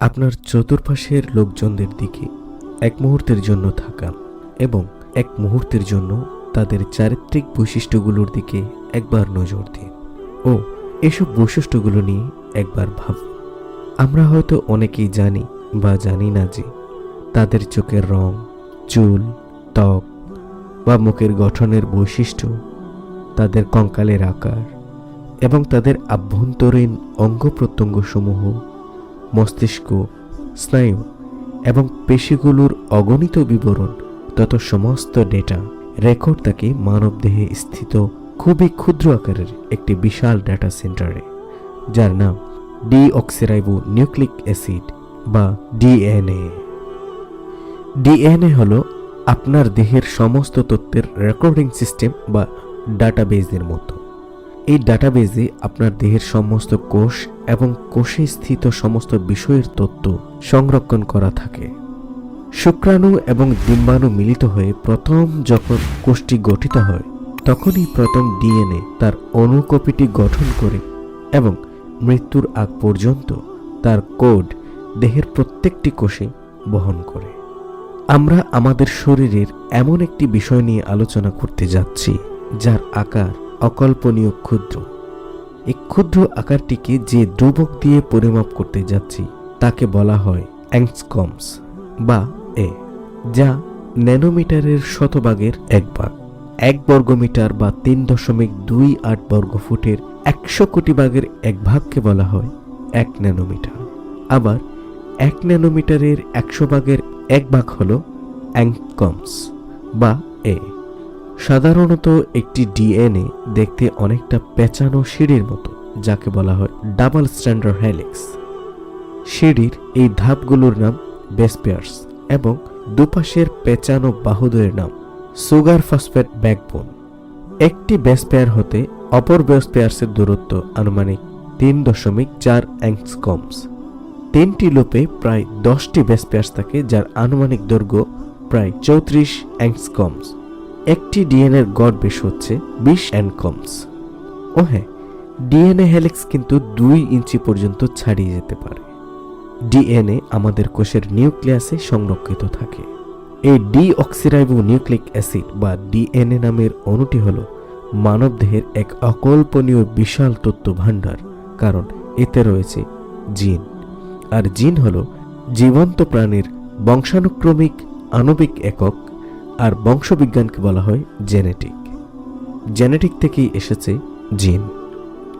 আপনার চতুর্পাশের লোকজনদের দিকে এক মুহূর্তের জন্য থাকা এবং এক মুহূর্তের জন্য তাদের চারিত্রিক বৈশিষ্ট্যগুলোর দিকে একবার নজর দিন। ও, এসব বৈশিষ্ট্যগুলো নিয়ে একবার ভাব আমরা হয়তো অনেকেই জানি বা জানি না যে তাদের চোখের রং, চুল, ত্বক বা মুখের গঠনের বৈশিষ্ট্য, তাদের কঙ্কালের আকার এবং তাদের আভ্যন্তরীণ অঙ্গ প্রত্যঙ্গসমূহ মস্তিষ্ক, স্নায়ু এবং পেশিগুলোর অগণিত বিবরণ তত সমস্ত ডেটা। রেকর্ড থাকে মানবদেহে স্থিত খুবই ক্ষুদ্র আকারের একটি বিশাল ডাটা সেন্টারে, যার নাম ডিঅক্সিরাইবো নিউক্লিক অ্যাসিড বা ডিএনএ। ডিএনএ হলো আপনার দেহের সমস্ত তথ্যের রেকর্ডিং সিস্টেম বা ডাটাবেজের মতো। এই ডাটাবেজে আপনার দেহের সমস্ত কোষ এবং কোষে স্থিত সমস্ত বিষয়ের তথ্য সংরক্ষণ করা থাকে। শুক্রাণু এবং ডিম্বাণু মিলিত হয়ে প্রথম যখন কোষটি গঠিত হয়, তখনই প্রথম ডিএনএ তার অনুকপিটি গঠন করে এবং মৃত্যুর আগ পর্যন্ত তার কোড দেহের প্রত্যেকটি কোষে বহন করে। আমরা আমাদের শরীরের এমন একটি বিষয় নিয়ে আলোচনা করতে যাচ্ছি, যার আকার অকল্পনীয় ক্ষুদ্র। এই ক্ষুদ্র আকারটিকে যে ধ্রুবক দিয়ে পরিমাপ করতে যাচ্ছি, তাকে বলা হয় অ্যাংসকমস বা এ, যা ন্যানোমিটারের শতভাগের এক ভাগ। এক বর্গমিটার বা তিন দশমিক দুই আট বর্গ ফুটের একশো কোটি ভাগের এক ভাগকে বলা হয় এক ন্যানোমিটার। আবার এক ন্যানোমিটারের একশো ভাগের এক ভাগ হল অ্যাংকমস বা এ। সাধারণত একটি ডিএনএ দেখতে অনেকটা পেঁচানো সিঁড়ির মতো, যাকে বলা হয় ডাবল স্ট্যান্ডার্ড হেলিক্স। সিঁড়ির এই ধাপগুলোর নাম বেসপেয়ার্স এবং দুপাশের পেঁচানো বাহুদের নাম সুগার ফসফেট ব্যাকবোন। একটি বেসপেয়ার হতে অপর বেসপেয়ার্সের দূরত্ব আনুমানিক তিন দশমিক চার অ্যাংসকমস তিনটি লোপে প্রায় দশটি বেসপেয়ার্স থাকে, যার আনুমানিক দৈর্ঘ্য প্রায় চৌত্রিশ অ্যাংসকমস একটি ডিএনএর গড় বেশ হচ্ছে বিশ অ্যানকমস ও হ্যাঁ ডিএনএ হেলিক্স কিন্তু দুই ইঞ্চি পর্যন্ত ছাড়িয়ে যেতে পারে। ডিএনএ আমাদের কোষের নিউক্লিয়াসে সংরক্ষিত থাকে। এই ডিঅক্সিরাইবো নিউক্লিক অ্যাসিড বা ডিএনএ নামের অণুটি হল মানবদেহের এক অকল্পনীয় বিশাল তথ্য ভাণ্ডার কারণ এতে রয়েছে জিন। আর জিন হল জীবন্ত প্রাণীর বংশানুক্রমিক আণবিক একক আর বংশবিজ্ঞানকে বলা হয় জেনেটিক। জেনেটিক থেকেই এসেছে জিন।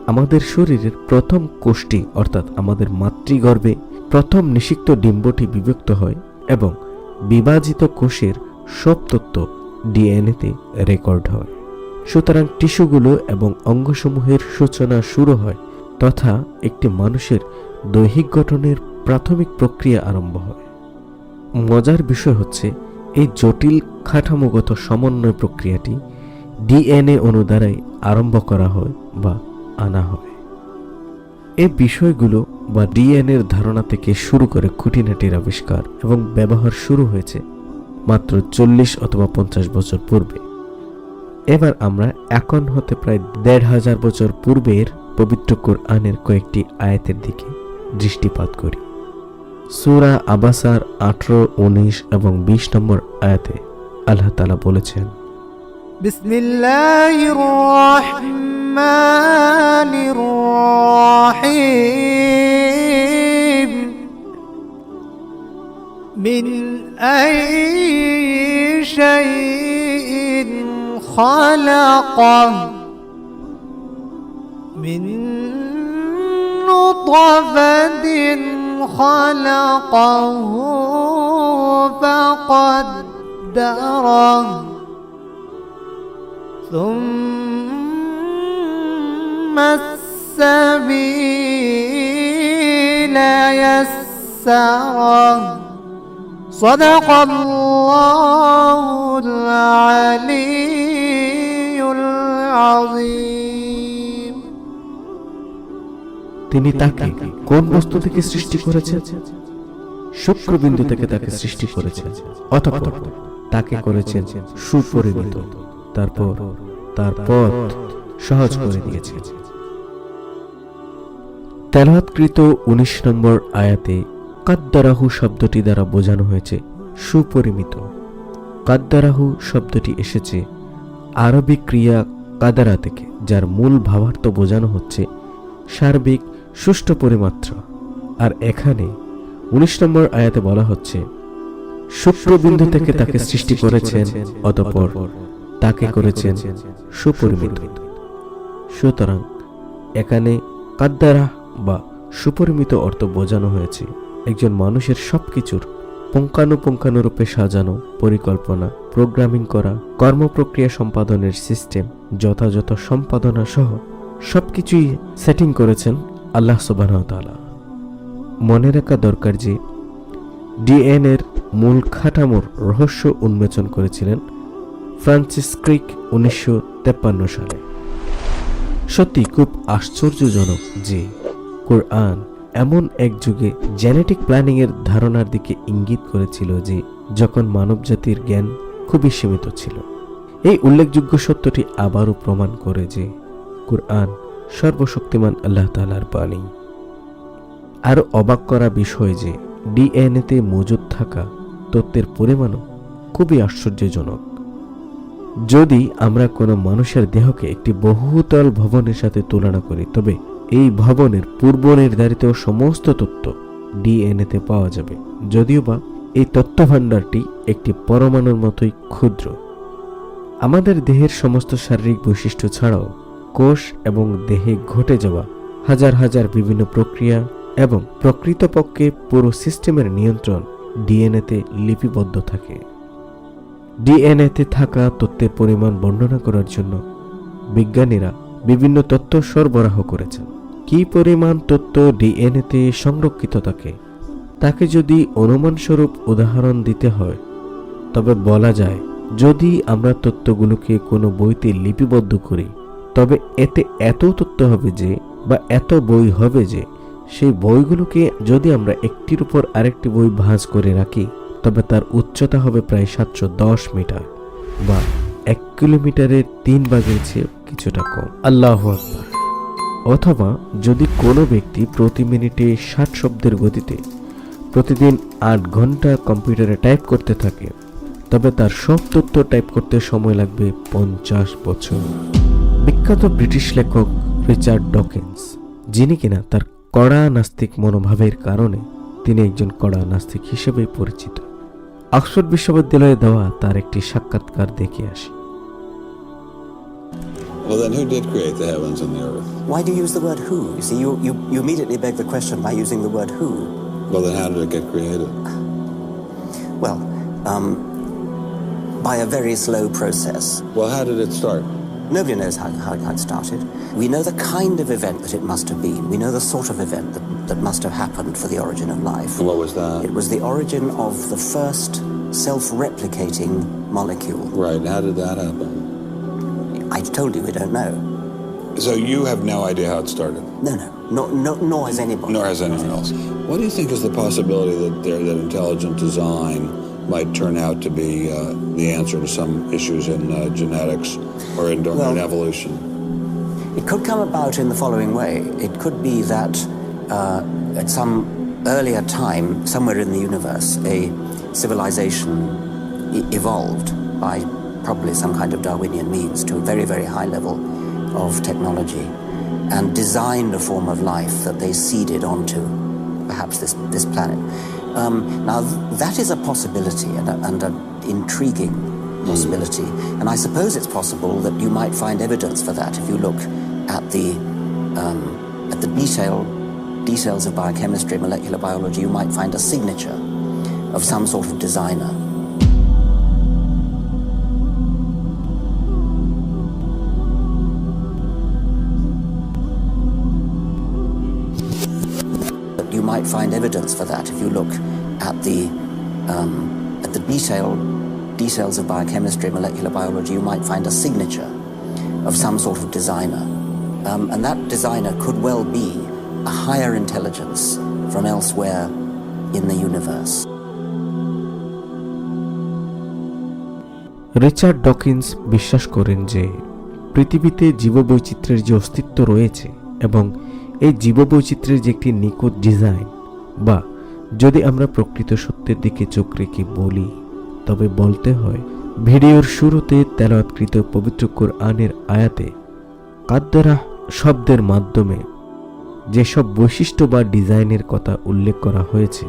আমাদের শরীরের প্রথম কোষটি অর্থাৎ আমাদের মাতৃগর্ভে প্রথম নিষিক্ত ডিম্বটি বিভক্ত হয় এবং বিভাজিত কোষের সব তথ্য ডিএনএতে রেকর্ড হয়। সুতরাং টিস্যুগুলো এবং অঙ্গসমূহের সূচনা শুরু হয় তথা একটি মানুষের দৈহিক গঠনের প্রাথমিক প্রক্রিয়া আরম্ভ হয়। মজার বিষয় হচ্ছে এই জটিল কাঠামোগত সমন্বয় প্রক্রিয়াটি ডিএনএ অণু দ্বারাই আরম্ভ করা হয় বা আনা হয়। এই বিষয়গুলো বা ডিএনএর ধারণা থেকে শুরু করে খুঁটিনাটির আবিষ্কার এবং ব্যবহার শুরু হয়েছে মাত্র চল্লিশ অথবা পঞ্চাশ বছর পূর্বে। এবার আমরা এখন হতে প্রায় দেড় হাজার বছর পূর্বের পবিত্র কোরআনের কয়েকটি আয়াতের দিকে দৃষ্টিপাত করি। সুরা আবাসার আঠারো উনিশ এবং বিশ নম্বর আয়াতে আল্লাহ তালা বলেছেন بسم الله الرحمن الرحيم من أي شيء خلقه من نطفة خلقه فقدره. ثم السبيل يسره. صدق الله العلي العظيم. তিনি তাকে কোন বস্তু থেকে সৃষ্টি করেছেন? শুক্রবিন্দু থেকে তাকে সৃষ্টি করেছেন, অতঃপর তাকে করেছেন সুপরিণত, তারপর তার পথ সহজ করে দিয়েছেন। তেলাওয়াতকৃত উনিশ নম্বর আয়াতে কাদ্দারাহু শব্দটি দ্বারা বোঝানো হয়েছে সুপরিমিত। কাদ্দারাহু শব্দটি এসেছে আরবি ক্রিয়া কাদারা থেকে, যার মূল ভাবার্থ বোঝানো হচ্ছে সার্বিক সুষ্ঠু পরিমাত্রা। আর এখানে উনিশ নম্বর আয়াতে বলা হচ্ছে, শুক্রবিন্দু থেকে তাকে সৃষ্টি করেছেন অতঃপর তাকে করেছেন সুপরিমিত। সুতরাং এখানে কাদ্দারা বা সুপরিমিত অর্থ বোঝানো হয়েছে। একজন মানুষের সবকিছুর পুঙ্খানুপুঙ্খানুরূপে সাজানো, পরিকল্পনা, প্রোগ্রামিং করা, কর্মপ্রক্রিয়া সম্পাদনের সিস্টেম, যথাযথ সম্পাদনা সহ সবকিছুই সেটিং করেছেন আল্লাহ সুবাহতালা মনে রাখা দরকার যে, ডিএনএর মূল কাঠামোর রহস্য উন্মোচন করেছিলেন ফ্রান্সিস ক্রিক উনিশশো সালে। সত্যি খুব আশ্চর্যজনক যে, কোরআন এমন এক যুগে জেনেটিক প্ল্যানিংয়ের ধারণার দিকে ইঙ্গিত করেছিল যে, যখন মানবজাতির জ্ঞান খুবই সীমিত ছিল। এই উল্লেখযোগ্য সত্যটি আবারও প্রমাণ করে যে, কোরআন সর্বশক্তিমান আল্লাহ তালার বাণী। আরও অবাক করা বিষয় যে, ডিএনএতে মজুদ থাকা তথ্যের পরিমাণও খুবই আশ্চর্যজনক। যদি আমরা কোনো মানুষের দেহকে একটি বহুতল ভবনের সাথে তুলনা করি, তবে এই ভবনের পূর্ব নির্ধারিত সমস্ত তথ্য ডিএনএতে পাওয়া যাবে। যদিও বা এই তথ্য ভাণ্ডারটি একটি পরমাণুর মতোই ক্ষুদ্র। আমাদের দেহের সমস্ত শারীরিক বৈশিষ্ট্য ছাড়াও কোষ এবং দেহে ঘটে যাওয়া হাজার হাজার বিভিন্ন প্রক্রিয়া এবং প্রকৃতপক্ষে পুরো সিস্টেমের নিয়ন্ত্রণ ডিএনএতে লিপিবদ্ধ থাকে। ডিএনএতে থাকা তথ্যের পরিমাণ বর্ণনা করার জন্য বিজ্ঞানীরা বিভিন্ন তথ্য সরবরাহ করেছেন। কি পরিমাণ তথ্য ডিএনএতে সংরক্ষিত থাকে, তাকে যদি অনুমানস্বরূপ উদাহরণ দিতে হয়, তবে বলা যায়, যদি আমরা তথ্যগুলোকে কোনো বইতে লিপিবদ্ধ করি তবে এতে এত তথ্য হবে যে বা এত বই হবে যে সেই বইগুলোকে যদি আমরা একটির উপর আরেকটি বই ভাঁজ করে রাখি, তবে তার উচ্চতা হবে প্রায় সাতশো দশ মিটার বা এক কিলোমিটারের তিন ভাগের চেয়ে কিছুটা কম। আল্লাহ অথবা যদি কোনো ব্যক্তি প্রতি মিনিটে ষাট শব্দের গতিতে প্রতিদিন আট ঘণ্টা কম্পিউটারে টাইপ করতে থাকে, তবে তার সব তথ্য টাইপ করতে সময় লাগবে পঞ্চাশ বছর। বিখ্যাত ব্রিটিশ লেখক রিচার্ড ডকিন্স যিনি কিনা তার কড়া নাস্তিক মনোভাবের কারণে তিনি একজন কড়া নাস্তিক হিসেবে পরিচিত অক্সফোর্ড বিশ্ববিদ্যালয়ে দেওয়া তার একটি সাক্ষাৎকার দেখে আসি Well, then who did create the heavens and the earth? Why do you use the word who? You see, you, you, you immediately beg the question by using the word who. Well, then how did it get created? Well, um, by a very slow process. Well, how did it start? Nobody knows how, how, it started. We know the kind of event that it must have been. We know the sort of event that, that must have happened for the origin of life. What was that? It was the origin of the first self-replicating molecule. Right. How did that happen? I told you we don't know. So you have no idea how it started, No, no, nor, nor, nor has anybody. nor has anyone else. What do you think is the possibility that there, that intelligent design might turn out to be uh, the answer to some issues in uh, genetics or in, Well- in evolution? It could come about in the following way. It could be that uh, at some earlier time, somewhere in the universe, a civilization e- evolved by probably some kind of Darwinian means to a very, very high level of technology and designed a form of life that they seeded onto perhaps this, this planet. Um, now, th- that is a possibility and, a, and an intriguing possibility. And I suppose it's possible that you might find evidence for that if you look at the, um, at the detail, details of biochemistry, molecular biology. You might find a signature of some sort of designer. might find evidence for that if you look at the um, at the detail details of biochemistry, molecular biology. You might find a signature of some sort of designer, um, and that designer could well be a higher intelligence from elsewhere in the universe. Richard Dawkins বিশ্বাস করেন যে পৃথিবীতে জীববৈচিত্র্যের যে অস্তিত্ব রয়েছে এবং এই জীববৈচিত্র্যের যে একটি নিখুঁত ডিজাইন বা যদি আমরা প্রকৃত সত্যের দিকে চোখ রেখে বলি, তবে বলতে হয়, ভিডিওর শুরুতে তেলাওয়াতকৃত পবিত্র কোরআনের আয়াতে কাদ্দারা শব্দের মাধ্যমে যেসব বৈশিষ্ট্য বা ডিজাইনের কথা উল্লেখ করা হয়েছে,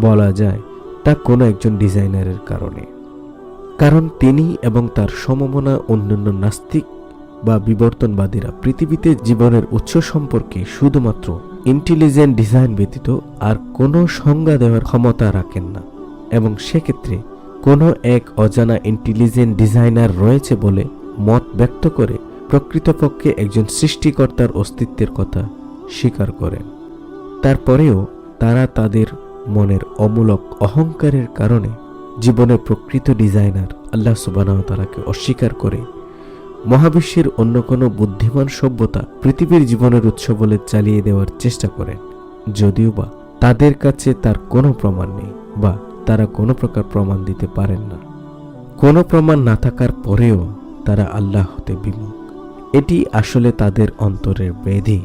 বলা যায় তা কোনো একজন ডিজাইনারের কারণে। কারণ তিনি এবং তার সমমনা অন্যান্য নাস্তিক বা বিবর্তনবাদীরা পৃথিবীতে জীবনের উৎস সম্পর্কে শুধুমাত্র ইন্টেলিজেন্ট ডিজাইন ব্যতীত আর কোনো সংজ্ঞা দেওয়ার ক্ষমতা রাখেন না। এবং সেক্ষেত্রে কোনো এক অজানা ইন্টেলিজেন্ট ডিজাইনার রয়েছে বলে মত ব্যক্ত করে প্রকৃতপক্ষে একজন সৃষ্টিকর্তার অস্তিত্বের কথা স্বীকার করেন। তারপরেও তারা তাদের মনের অমূলক অহংকারের কারণে জীবনের প্রকৃত ডিজাইনার আল্লাহ সুবানাহতালাকে অস্বীকার করে মহাবিশ্বের অন্য কোনো বুদ্ধিমান সভ্যতা পৃথিবীর জীবনের উৎস বলে চালিয়ে দেওয়ার চেষ্টা করেন। যদিও বা তাদের কাছে তার কোনো প্রমাণ নেই বা তারা কোনো প্রকার প্রমাণ দিতে পারেন না। কোনো প্রমাণ না থাকার পরেও তারা আল্লাহ হতে বিমুখ। এটি আসলে তাদের অন্তরের ব্যাধি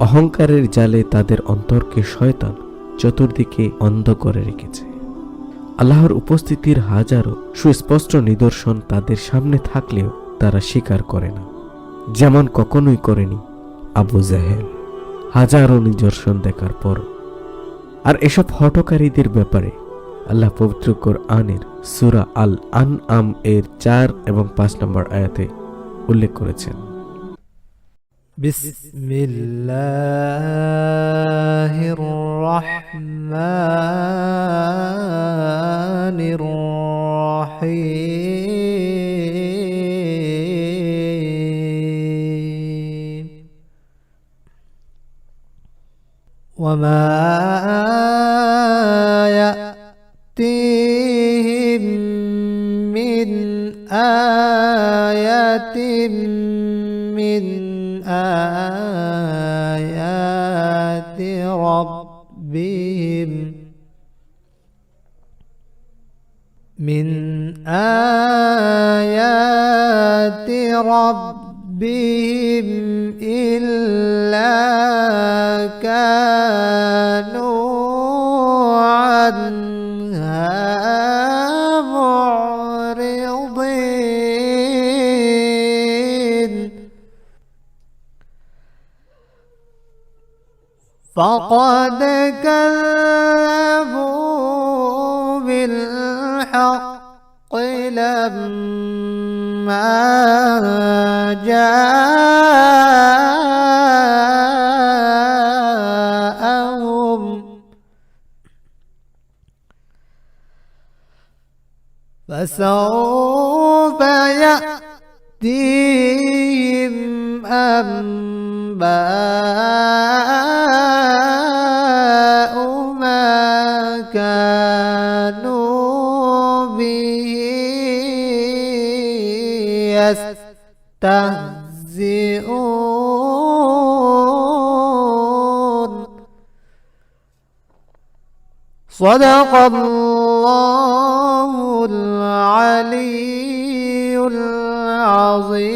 অহংকারের জালে তাদের অন্তরকে শয়তান চতুর্দিকে অন্ধ করে রেখেছে। আল্লাহর উপস্থিতির হাজারো সুস্পষ্ট নিদর্শন তাদের সামনে থাকলেও তারা স্বীকার করে না যেমন কখনোই করেনি আবু জাহেল হাজারো নিদর্শন দেখার পর আর এসব হটকারীদের ব্যাপারে আল্লাহ পবিত্র আনের সুরা আল আন আম এর চার এবং পাঁচ নম্বর আয়াতে উল্লেখ করেছেন بسم الله الرحمن الرحيم وما يأتيهم من آية من آيات ربهم من آيات ربهم إلا كانوا عنها معرضين. فقد كذبوا بالحق لما جاءهم. فسوف يأتيهم أنباء يستهزئون صدق الله العلي العظيم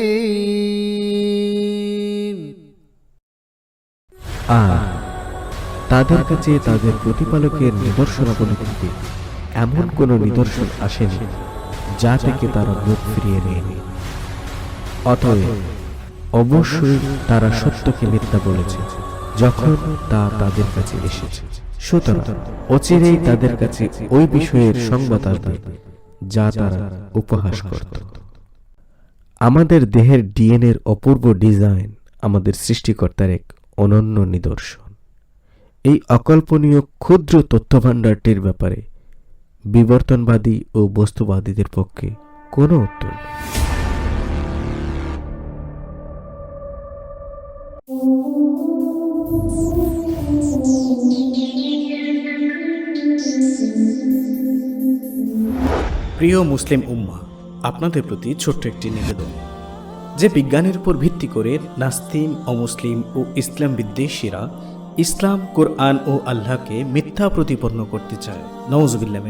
আর তাদের কাছে তাদের প্রতিপালকের নিদর্শনাবলী থেকে এমন কোনো নিদর্শন আসেনি যা থেকে তারা মুখ ফিরিয়ে নেয়নি অতএব অবশ্যই তারা সত্যকে মিথ্যা বলেছে, যখন তা তাদের কাছে এসেছে। সুতরাং অচিরেই তাদের কাছে ওই বিষয়ের সংবাদ আসবে, যা তারা উপহাস করত। আমাদের দেহের ডিএনএর অপূর্ব ডিজাইন আমাদের সৃষ্টিকর্তার এক অনন্য নিদর্শন। এই অকল্পনীয় ক্ষুদ্র তথ্যভাণ্ডারটির ব্যাপারে বিবর্তনবাদী ও বস্তুবাদীদের পক্ষে কোনো উত্তর নেই। প্রিয় মুসলিম উম্মা, আপনাদের প্রতি ছোট্ট একটি নিবেদন। যে বিজ্ঞানের উপর ভিত্তি করে নাস্তিম অমুসলিম ও ইসলাম বিদ্বেষীরা ইসলাম, কোরআন ও আল্লাহকে মিথ্যা প্রতিপন্ন করতে চায়। নওয়াজবিল্লাহ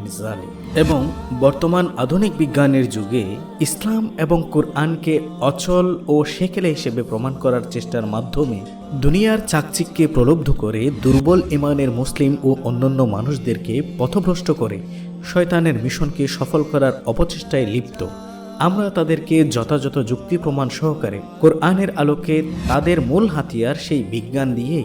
এবং বর্তমান আধুনিক বিজ্ঞানের যুগে ইসলাম এবং কোরআনকে অচল ও সেকেলে হিসেবে প্রমাণ করার চেষ্টার মাধ্যমে দুনিয়ার চাকচিককে প্রলব্ধ করে দুর্বল ইমানের মুসলিম ও অন্যান্য মানুষদেরকে পথভ্রষ্ট করে শয়তানের মিশনকে সফল করার অপচেষ্টায় লিপ্ত। আমরা তাদেরকে যথাযথ যুক্তি প্রমাণ সহকারে কোরআনের আলোকে তাদের মূল হাতিয়ার সেই বিজ্ঞান দিয়েই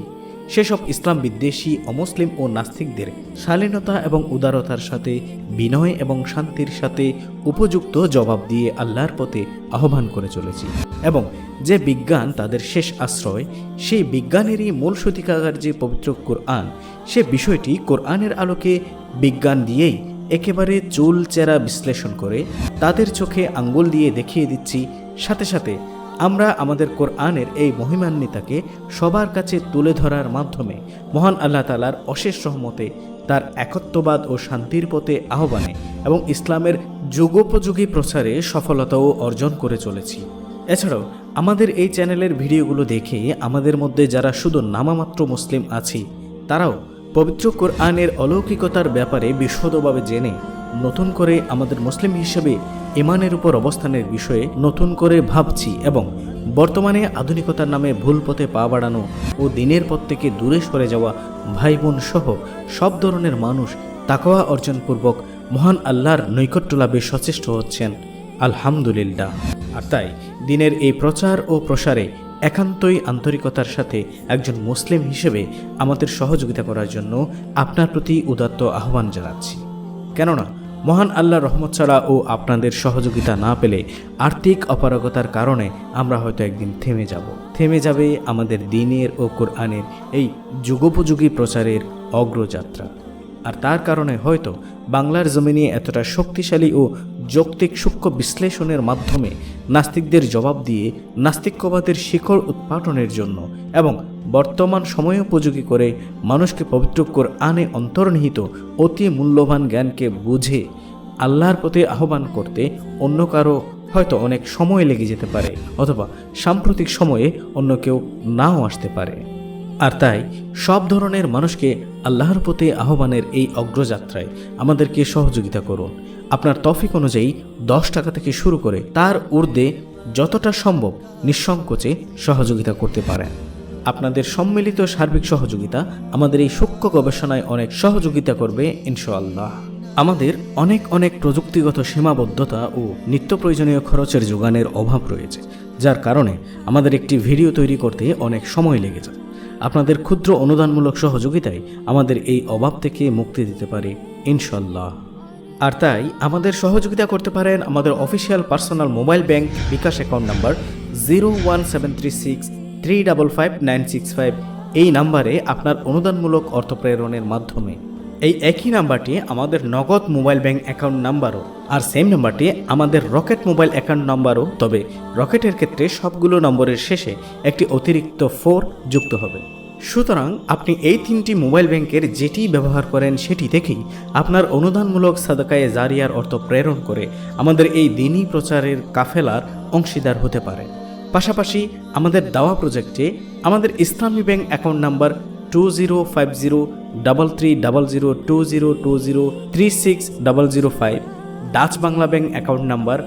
সেসব ইসলাম বিদ্বেষী অমুসলিম ও নাস্তিকদের শালীনতা এবং উদারতার সাথে, বিনয় এবং শান্তির সাথে উপযুক্ত জবাব দিয়ে আল্লাহর পথে আহ্বান করে চলেছি। এবং যে বিজ্ঞান তাদের শেষ আশ্রয়, সেই বিজ্ঞানেরই মূল সতিকাগার যে পবিত্র কোরআন, সে বিষয়টি কোরআনের আলোকে বিজ্ঞান দিয়েই একেবারে চুল চেরা বিশ্লেষণ করে, তাদের চোখে আঙ্গুল দিয়ে দেখিয়ে দিচ্ছি, সাথে সাথে আমরা আমাদের কোরআনের এই মহিমান্বিতাকে সবার কাছে তুলে ধরার মাধ্যমে মহান আল্লাহ তালার অশেষ রহমতে তার একত্ববাদ ও শান্তির পথে আহ্বানে এবং ইসলামের যুগোপযোগী প্রচারে সফলতাও অর্জন করে চলেছি। এছাড়াও আমাদের এই চ্যানেলের ভিডিওগুলো দেখে আমাদের মধ্যে যারা শুধু নামামাত্র মুসলিম আছি, তারাও পবিত্র কোরআনের অলৌকিকতার ব্যাপারে বিশদভাবে জেনে নতুন করে আমাদের মুসলিম হিসেবে ইমানের উপর অবস্থানের বিষয়ে নতুন করে ভাবছি এবং বর্তমানে আধুনিকতার নামে ভুল পথে পা বাড়ানো ও দিনের পথ থেকে দূরে সরে যাওয়া ভাই বোন সহ সব ধরনের মানুষ তাকওয়া অর্জনপূর্বক মহান আল্লাহর নৈকট্য লাভে সচেষ্ট হচ্ছেন। আলহামদুলিল্লাহ। আর তাই দিনের এই প্রচার ও প্রসারে একান্তই আন্তরিকতার সাথে একজন মুসলিম হিসেবে আমাদের সহযোগিতা করার জন্য আপনার প্রতি উদাত্ত আহ্বান জানাচ্ছি। কেননা মহান আল্লাহ রহমত ছাড়া ও আপনাদের সহযোগিতা না পেলে আর্থিক অপারগতার কারণে আমরা হয়তো একদিন থেমে যাব। থেমে যাবে আমাদের দিনের ও কোরআনের এই যুগোপযোগী প্রচারের অগ্রযাত্রা। আর তার কারণে হয়তো বাংলার জমিনে এতটা শক্তিশালী ও যৌক্তিক সূক্ষ্ম বিশ্লেষণের মাধ্যমে নাস্তিকদের জবাব দিয়ে নাস্তিক্যবাদের শিকড় উৎপাটনের জন্য এবং বর্তমান সময়োপযোগী করে মানুষকে পবিত্র আনে অন্তর্নিহিত অতি মূল্যবান জ্ঞানকে বুঝে আল্লাহর প্রতি আহ্বান করতে অন্য কারও হয়তো অনেক সময় লেগে যেতে পারে অথবা সাম্প্রতিক সময়ে অন্য কেউ নাও আসতে পারে। আর তাই, সব ধরনের মানুষকে আল্লাহর প্রতি আহ্বানের এই অগ্রযাত্রায় আমাদেরকে সহযোগিতা করুন। আপনার তফিক অনুযায়ী দশ টাকা থেকে শুরু করে তার ঊর্ধ্বে যতটা সম্ভব নিঃসংকোচে সহযোগিতা করতে পারেন। আপনাদের সম্মিলিত সার্বিক সহযোগিতা আমাদের এই সূক্ষ্ম গবেষণায় অনেক সহযোগিতা করবে, ইনশাআল্লাহ। আমাদের অনেক অনেক প্রযুক্তিগত সীমাবদ্ধতা ও নিত্য প্রয়োজনীয় খরচের যোগানের অভাব রয়েছে, যার কারণে আমাদের একটি ভিডিও তৈরি করতে অনেক সময় লেগে যায়। আপনাদের ক্ষুদ্র অনুদানমূলক সহযোগিতায় আমাদের এই অভাব থেকে মুক্তি দিতে পারে ইনশাল্লাহ আর তাই আমাদের সহযোগিতা করতে পারেন আমাদের official personal mobile bank bKash account number zero one seven three six three double five nine six five. এই নাম্বারে আপনার অনুদানমূলক অর্থ প্রেরণের মাধ্যমে এই একই নাম্বারটি আমাদের নগদ মোবাইল ব্যাংক অ্যাকাউন্ট নাম্বারও, আর সেম নাম্বারটি আমাদের রকেট মোবাইল অ্যাকাউন্ট নাম্বারও। তবে রকেটের ক্ষেত্রে সবগুলো নম্বরের শেষে একটি অতিরিক্ত ফোর যুক্ত হবে। সুতরাং আপনি এই তিনটি মোবাইল ব্যাংকের যেটি ব্যবহার করেন সেটি থেকেই আপনার অনুদানমূলক সাদাকায়ে জারিয়ার অর্থ প্রেরণ করে আমাদের এই দিনই প্রচারের কাফেলার অংশীদার হতে পারে। পাশাপাশি আমাদের দাওয়া প্রজেক্টে আমাদের Islami bank account number two zero five zero double three double zero two zero two zero three six double zero five Dutch Bangla bank account number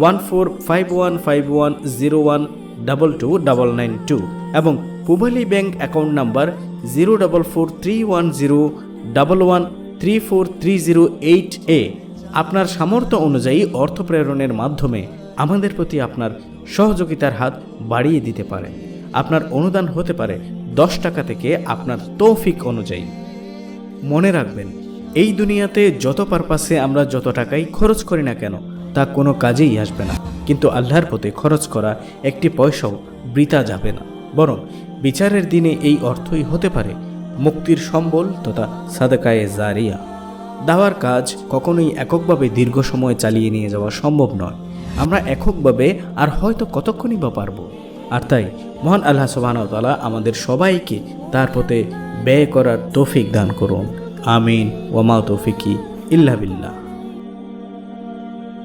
one four five one five one zero one double two double nine two এবং Pubali bank account number zero double four three one zero double one three four three zero eight এ আপনার সামর্থ্য অনুযায়ী অর্থ প্রেরণের মাধ্যমে আমাদের প্রতি আপনার সহযোগিতার হাত বাড়িয়ে দিতে পারে আপনার অনুদান হতে পারে দশ টাকা থেকে আপনার তৌফিক অনুযায়ী। মনে রাখবেন, এই দুনিয়াতে যত পারপাসে আমরা যত টাকাই খরচ করি না কেন, তা কোনো কাজেই আসবে না। কিন্তু আল্লাহর পথে খরচ করা একটি পয়সাও বৃথা যাবে না। বরং বিচারের দিনে এই অর্থই হতে পারে মুক্তির সম্বল তথা সাদাকায়ে জারিয়া। দাওয়ার কাজ কখনোই এককভাবে দীর্ঘ সময় চালিয়ে নিয়ে যাওয়া সম্ভব নয়। আমরা এককভাবে আর হয়তো কতক্ষণই বা পারব। আর তাই মহান আল্লাহ সুবাহতালা আমাদের সবাইকে তার পথে ব্যয় করার তৌফিক দান করুন। আমিন। ওমা তৌফিকি ইল্লা বিল্লাহ।